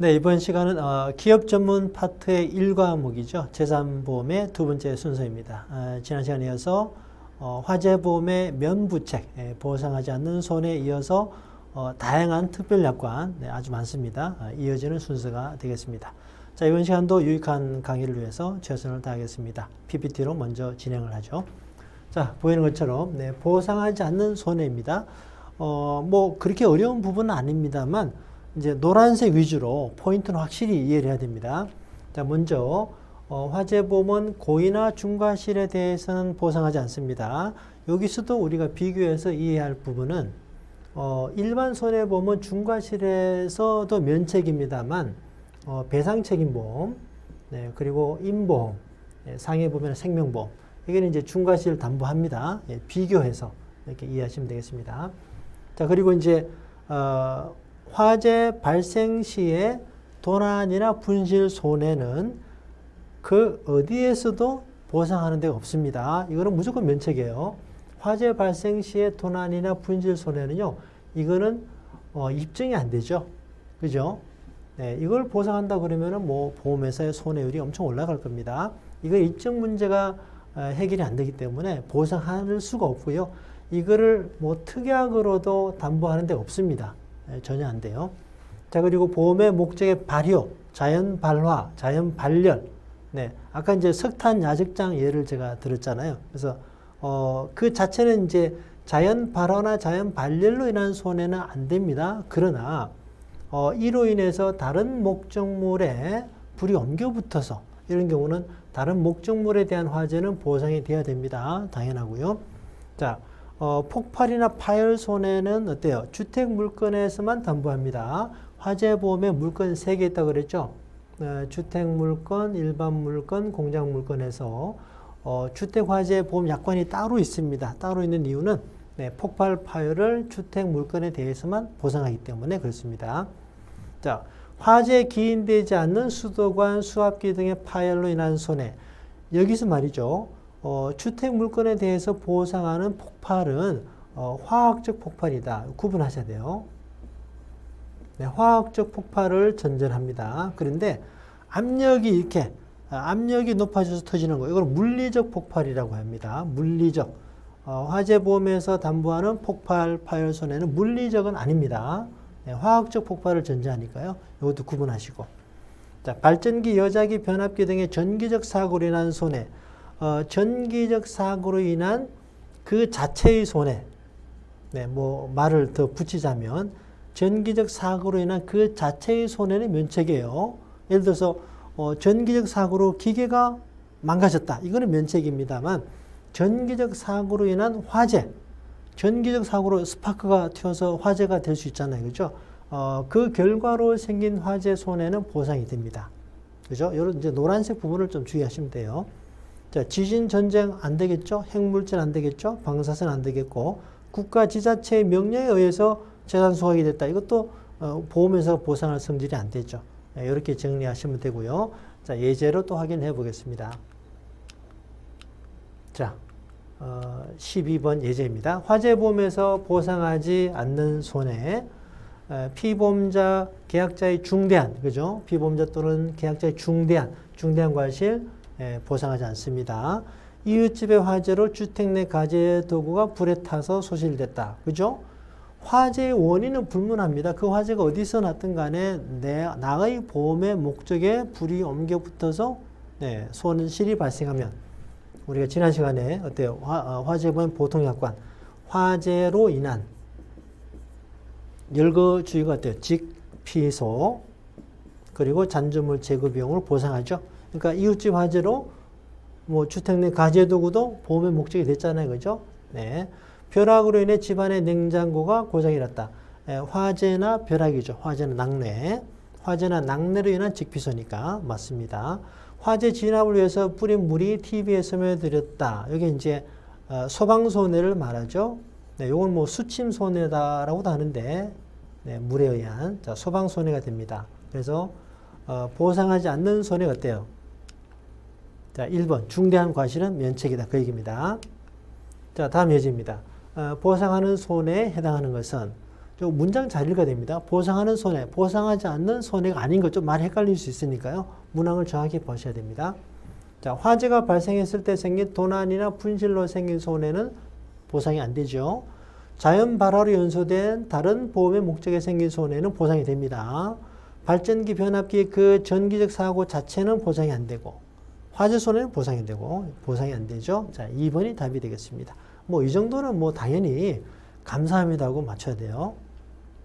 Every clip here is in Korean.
네, 이번 시간은 어, 기업 전문 파트의 1과목이죠. 재산보험의 두 번째 순서입니다. 아, 지난 시간에 이어서 어, 화재보험의 면부책, 예, 보상하지 않는 손에 이어서 어, 다양한 특별약관 네, 아주 많습니다. 아, 이어지는 순서가 되겠습니다. 자, 이번 시간도 유익한 강의를 위해서 최선을 다하겠습니다. PPT로 먼저 진행을 하죠. 자, 보이는 것처럼 네, 보상하지 않는 손해입니다. 어, 뭐 그렇게 어려운 부분은 아닙니다만 이제 노란색 위주로 포인트는 확실히 이해를 해야 됩니다. 자, 먼저 어, 화재보험은 고의나 중과실에 대해서는 보상하지 않습니다. 여기서도 우리가 비교해서 이해할 부분은 어, 일반 손해보험은 중과실에서도 면책입니다만 어, 배상책임보험 네, 그리고 임보험 네, 상해보험이나 생명보험 이게는 이제 중과실 담보합니다. 예, 비교해서 이렇게 이해하시면 되겠습니다. 자 그리고 이제 어, 화재 발생 시에 도난이나 분실 손해는 그 어디에서도 보상하는 데가 없습니다. 이거는 무조건 면책이에요. 화재 발생 시에 도난이나 분실 손해는요, 이거는 어, 입증이 안 되죠. 그죠? 네, 이걸 보상한다 그러면은 뭐 보험회사의 손해율이 엄청 올라갈 겁니다. 이거 입증 문제가 어, 해결이 안 되기 때문에 보상할 수가 없고요. 이거를 뭐 특약으로도 담보하는 데 없습니다. 네, 전혀 안 돼요. 자, 그리고 보험의 목적의 발효, 자연 발화, 자연 발열. 네. 아까 이제 석탄 야적장 예를 제가 들었잖아요. 그래서, 어, 그 자체는 이제 자연 발화나 자연 발열로 인한 손해는 안 됩니다. 그러나, 어, 이로 인해서 다른 목적물에 불이 옮겨 붙어서 이런 경우는 다른 목적물에 대한 화재는 보상이 돼야 됩니다. 당연하고요. 자, 어, 폭발이나 파열 손해는 어때요? 주택 물건에서만 담보합니다. 화재 보험에 물건 3개 있다고 그랬죠? 어, 주택 물건, 일반 물건, 공장 물건에서 어, 주택 화재 보험 약관이 따로 있습니다. 따로 있는 이유는 네, 폭발 파열을 주택 물건에 대해서만 보상하기 때문에 그렇습니다. 자, 화재 기인되지 않는 수도관, 수압기 등의 파열로 인한 손해. 여기서 말이죠. 어, 주택 물건에 대해서 보상하는 폭발은 어, 화학적 폭발이다. 구분하셔야 돼요. 네, 화학적 폭발을 전제합니다. 그런데 압력이 이렇게 아, 압력이 높아져서 터지는 거 이걸 물리적 폭발이라고 합니다. 물리적 어, 화재보험에서 담보하는 폭발 파열 손해는 물리적은 아닙니다. 네, 화학적 폭발을 전제하니까요. 이것도 구분하시고 자, 발전기, 여자기, 변압기 등의 전기적 사고로 인한 손해 어, 전기적 사고로 인한 그 자체의 손해 네, 뭐 말을 더 붙이자면 전기적 사고로 인한 그 자체의 손해는 면책이에요. 예를 들어서 어, 전기적 사고로 기계가 망가졌다. 이거는 면책입니다만 전기적 사고로 인한 화재, 전기적 사고로 스파크가 튀어서 화재가 될 수 있잖아요. 그죠? 어, 그 결과로 생긴 화재 손해는 보상이 됩니다. 그죠? 이런 이제 노란색 부분을 좀 주의하시면 돼요. 자, 지진 전쟁 안 되겠죠? 핵물질 안 되겠죠? 방사선 안 되겠고 국가 지자체의 명령에 의해서 재산 소각이 됐다. 이것도 어, 보험에서 보상할 성질이 안 되죠. 네, 이렇게 정리하시면 되고요. 자, 예제로 또 확인해 보겠습니다. 자, 어, 12번 예제입니다. 화재보험에서 보상하지 않는 손해, 에, 피보험자, 계약자의 중대한, 그죠? 피보험자 또는 계약자의 중대한, 중대한 과실 에, 보상하지 않습니다. 이웃집의 화재로 주택 내 가재 도구가 불에 타서 소실됐다. 그죠? 화재의 원인은 불문합니다. 그 화재가 어디서 났든 간에 내, 나의 보험의 목적에 불이 옮겨 붙어서 네, 손실이 발생하면 우리가 지난 시간에 어때요? 화, 어, 화재보험 보통약관 화재로 인한 열거주의가 어때요? 직피소 그리고 잔존물 제거 비용을 보상하죠. 그러니까 이웃집 화재로 뭐 주택 내 가재 도구도 보험의 목적이 됐잖아요. 그죠? 네. 벼락으로 인해 집안의 냉장고가 고장이 났다. 에, 화재나 벼락이죠. 화재는 낙뢰. 화재나 낙뢰로 인한 직피소니까 맞습니다. 화재 진압을 위해서 뿌린 물이 TV에 스며들었다. 여기 이제 어, 소방 손해를 말하죠. 네, 이건 뭐 수침 손해다라고도 하는데 네, 물에 의한 자, 소방 손해가 됩니다. 그래서 어, 보상하지 않는 손해가 어때요? 자, 1번 중대한 과실은 면책이다. 그 얘기입니다. 자, 다음 예제입니다. 어, 보상하는 손해에 해당하는 것은 좀 문장 잘 읽어야 됩니다. 보상하는 손해, 보상하지 않는 손해가 아닌 것 좀 많이 헷갈릴 수 있으니까요. 문항을 정확히 보셔야 됩니다. 자, 화재가 발생했을 때 생긴 도난이나 분실로 생긴 손해는 보상이 안 되죠. 자연 발화로 연소된 다른 보험의 목적에 생긴 손해는 보상이 됩니다. 발전기 변압기 그 전기적 사고 자체는 보상이 안 되고 화재 손해는 보상이 되고 보상이 안 되죠. 자, 2번이 답이 되겠습니다. 뭐 이 정도는 뭐 당연히 감사합니다 하고 맞춰야 돼요.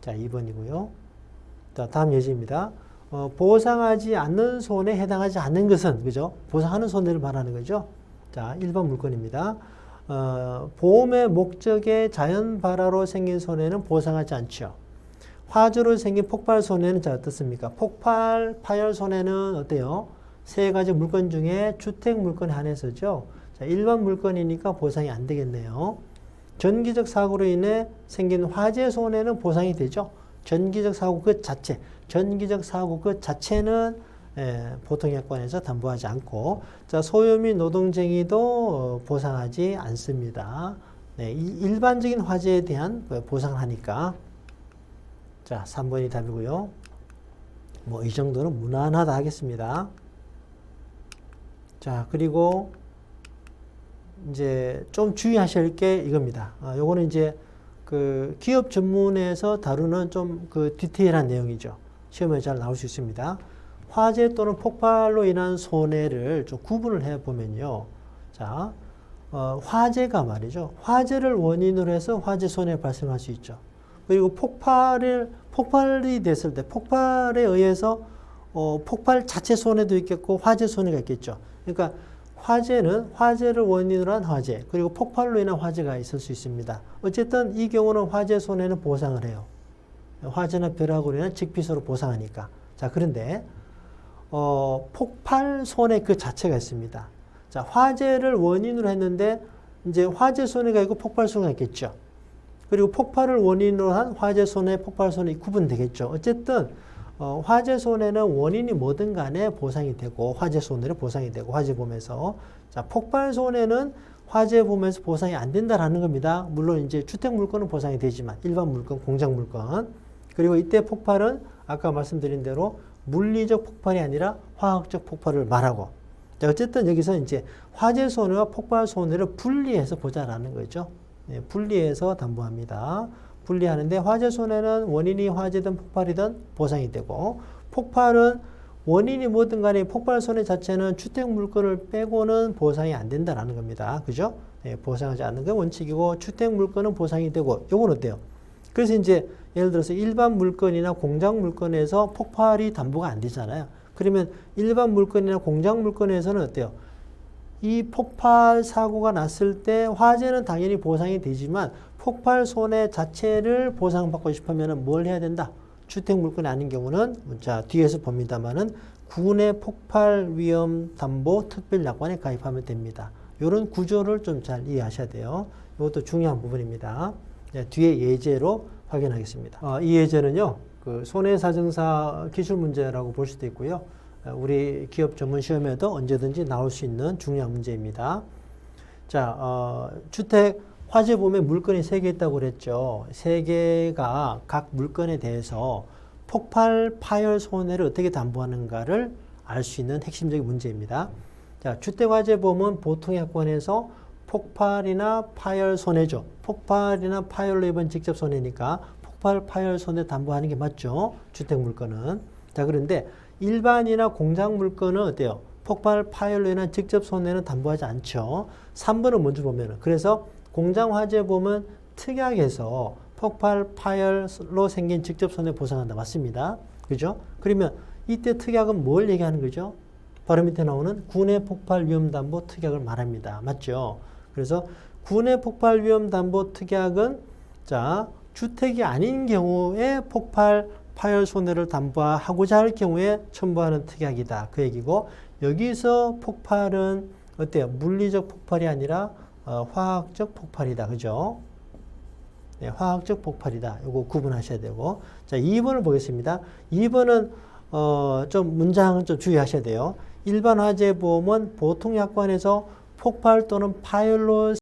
자, 2번이고요. 자, 다음 예제입니다. 어, 보상하지 않는 손해에 해당하지 않는 것은 그죠? 보상하는 손해를 말하는 거죠. 자, 1번 물건입니다. 어, 보험의 목적에 자연 발화로 생긴 손해는 보상하지 않죠. 화재로 생긴 폭발 손해는 자 어떻습니까? 폭발, 파열 손해는 어때요? 세 가지 물건 중에 주택 물건에 한해서죠. 자, 일반 물건이니까 보상이 안 되겠네요. 전기적 사고로 인해 생긴 화재 손해는 보상이 되죠. 전기적 사고 그 자체, 전기적 사고 그 자체는 예, 보통약관에서 담보하지 않고, 자, 소요 및 노동쟁이도 어, 보상하지 않습니다. 네, 이 일반적인 화재에 대한 그 보상을 하니까. 자, 3번이 답이고요. 뭐, 이 정도는 무난하다 하겠습니다. 자, 그리고 이제 좀 주의하실 게 이겁니다. 아, 요거는 이제 그 기업 전문에서 다루는 좀 그 디테일한 내용이죠. 시험에 잘 나올 수 있습니다. 화재 또는 폭발로 인한 손해를 좀 구분을 해 보면요. 자, 어, 화재가 말이죠. 화재를 원인으로 해서 화재 손해 발생할 수 있죠. 그리고 폭발을 폭발이 됐을 때 폭발에 의해서 어, 폭발 자체 손해도 있겠고 화재 손해가 있겠죠. 그러니까 화재는 화재를 원인으로 한 화재 그리고 폭발로 인한 화재가 있을 수 있습니다. 어쨌든 이 경우는 화재 손해는 보상을 해요. 화재나 벼락으로 인한 직피서로 보상하니까. 자 그런데 어, 폭발 손해 그 자체가 있습니다. 자 화재를 원인으로 했는데 이제 화재 손해가 있고 폭발 손해가 있겠죠. 그리고 폭발을 원인으로 한 화재 손해, 폭발 손해 구분되겠죠. 어쨌든 어, 화재 손해는 원인이 뭐든 간에 보상이 되고 화재 손해를 보상이 되고 화재 보험에서 자 폭발 손해는 화재 보험에서 보상이 안 된다라는 겁니다. 물론 이제 주택 물건은 보상이 되지만 일반 물건, 공장 물건 그리고 이때 폭발은 아까 말씀드린 대로 물리적 폭발이 아니라 화학적 폭발을 말하고 자 어쨌든 여기서 이제 화재 손해와 폭발 손해를 분리해서 보자라는 거죠. 네, 분리해서 담보합니다. 분리하는데 화재 손해는 원인이 화재든 폭발이든 보상이 되고 폭발은 원인이 뭐든 간에 폭발 손해 자체는 주택 물건을 빼고는 보상이 안 된다라는 겁니다. 그죠? 네, 보상하지 않는 게 원칙이고 주택 물건은 보상이 되고 요건 어때요? 그래서 이제 예를 들어서 일반 물건이나 공장 물건에서 폭발이 담보가 안 되잖아요. 그러면 일반 물건이나 공장 물건에서는 어때요? 이 폭발 사고가 났을 때 화재는 당연히 보상이 되지만 폭발 손해 자체를 보상받고 싶으면 뭘 해야 된다? 주택 물건이 아닌 경우는 자 뒤에서 봅니다만은 군의 폭발 위험 담보 특별 약관에 가입하면 됩니다. 이런 구조를 좀 잘 이해하셔야 돼요. 이것도 중요한 부분입니다. 네, 뒤에 예제로 확인하겠습니다. 어, 이 예제는요, 그 손해사정사 기출 문제라고 볼 수도 있고요. 어, 우리 기업 전문 시험에도 언제든지 나올 수 있는 중요한 문제입니다. 자, 어, 주택 화재 보면 물건이 세 개 있다고 그랬죠. 세 개가 각 물건에 대해서 폭발, 파열, 손해를 어떻게 담보하는가를 알 수 있는 핵심적인 문제입니다. 자, 주택 화재 보험은 보통 약관에서 폭발이나 파열 손해죠. 폭발이나 파열로 입은 직접 손해니까 폭발, 파열 손해 담보하는 게 맞죠. 주택 물건은. 자, 그런데 일반이나 공장 물건은 어때요? 폭발, 파열로 인한 직접 손해는 담보하지 않죠. 3번을 먼저 보면 은. 그래서 공장 화재 보면 특약에서 폭발, 파열로 생긴 직접 손해 보상한다. 맞습니다. 그죠? 그러면 이때 특약은 뭘 얘기하는 거죠? 바로 밑에 나오는 군의 폭발 위험 담보 특약을 말합니다. 맞죠? 그래서 군의 폭발 위험 담보 특약은 자, 주택이 아닌 경우에 폭발, 파열 손해를 담보하고자 할 경우에 첨부하는 특약이다. 그 얘기고 여기서 폭발은 어때요? 물리적 폭발이 아니라 어, 화학적 폭발이다. 그죠? 네, 화학적 폭발이다. 이거 구분하셔야 되고. 자, 2번을 보겠습니다. 2번은 어, 좀 문장은 좀 주의하셔야 돼요. 일반 화재 보험은 보통 약관에서 폭발 또는 파열로